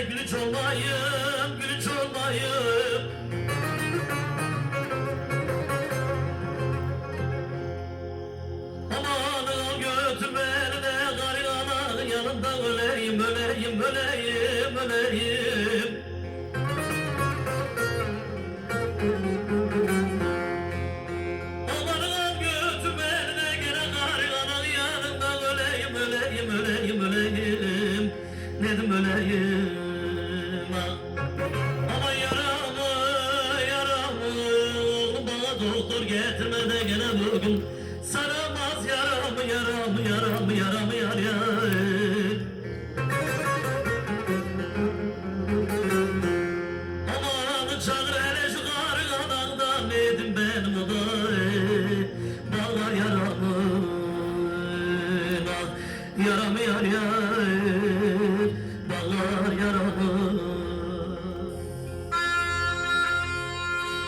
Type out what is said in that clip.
Kötülere gülüç olmayayım Gülüç olmayayım Aman al götür beni de garibanın yanında öleyim, öleyim, öleyim, öleyim. Aman doktor getirme de gene bugün Saramaz yaramı, yaramı, yaramı, yaramı, yar yar. Aman çağır hele şu karı anandan Nedim benim o da Bağlar yaramı Yaramı yar yar